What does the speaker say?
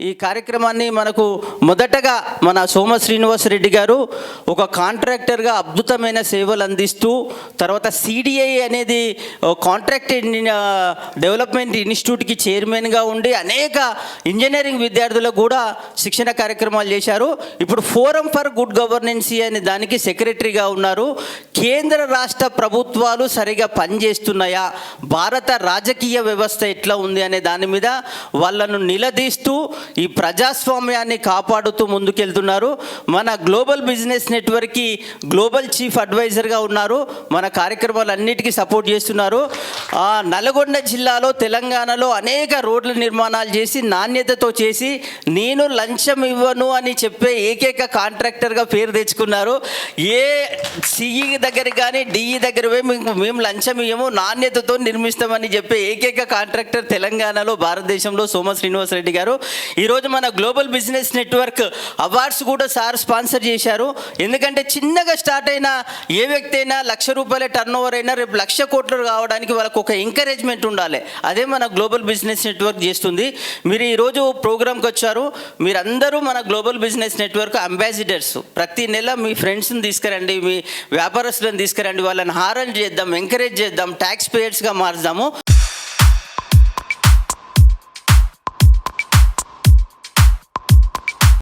ఈ కార్యక్రమాన్ని మనకు మొదటగా మన సోమ శ్రీనివాస్ రెడ్డి గారు ఒక కాంట్రాక్టర్గా అద్భుతమైన సేవలు అందిస్తూ తర్వాత సిడిఐ అనేది కాంట్రాక్ట్ డెవలప్మెంట్ ఇన్స్టిట్యూట్కి చైర్మన్గా ఉండి అనేక ఇంజనీరింగ్ విద్యార్థులకు కూడా శిక్షణ కార్యక్రమాలు చేశారు. ఇప్పుడు ఫోరం ఫర్ గుడ్ గవర్నెన్సీ అనే దానికి సెక్రటరీగా ఉన్నారు. కేంద్ర రాష్ట్ర ప్రభుత్వాలు సరిగా పనిచేస్తున్నాయా? భారత రాజకీయ వ్యవస్థ ఎట్లా ఉంది అనే దాని మీద వాళ్ళను నిలదీస్తూ ఈ ప్రజాస్వామ్యాన్ని కాపాడుతూ ముందుకెళ్తున్నారు. మన గ్లోబల్ బిజినెస్ నెట్వర్క్కి గ్లోబల్ చీఫ్ అడ్వైజర్గా ఉన్నారు. మన కార్యక్రమాలన్నిటికీ సపోర్ట్ చేస్తున్నారు. నల్గొండ జిల్లాలో తెలంగాణలో అనేక రోడ్ల నిర్మాణాలు చేసి నాణ్యతతో చేసి నేను లంచం ఇవ్వను అని చెప్పే ఏకైక కాంట్రాక్టర్గా పేరు తెచ్చుకున్నారు. ఏ సిఈ దగ్గర కానీ డిఈ దగ్గర మేము మేము లంచం ఇవ్వము నాణ్యతతో నిర్మిస్తామని చెప్పే ఏకైక కాంట్రాక్టర్ తెలంగాణలో భారతదేశంలో సోమ శ్రీనివాస్ రెడ్డి గారు. ఈరోజు మన గ్లోబల్ బిజినెస్ నెట్వర్క్ అవార్డ్స్ కూడా సార్ స్పాన్సర్ చేశారు. ఎందుకంటే చిన్నగా స్టార్ట్ అయిన ఏ వ్యక్తి అయినా లక్ష రూపాయల టర్న్ ఓవర్ అయినా రేపు లక్ష కోట్లు కావడానికి వాళ్ళకు ఒక ఎంకరేజ్మెంట్ ఉండాలి. అదే మన గ్లోబల్ బిజినెస్ నెట్వర్క్ చేస్తుంది. మీరు ఈరోజు ప్రోగ్రామ్కి వచ్చారు. మీరందరూ మన గ్లోబల్ బిజినెస్ నెట్వర్క్ అంబాసిడర్స్. ప్రతి నెల మీ ఫ్రెండ్స్ని తీసుకురండి మీ వ్యాపారస్తులను తీసుకురండి. వాళ్ళని హారం చేద్దాం ఎంకరేజ్ చేద్దాం ట్యాక్స్ పేయర్స్గా మార్చుదాము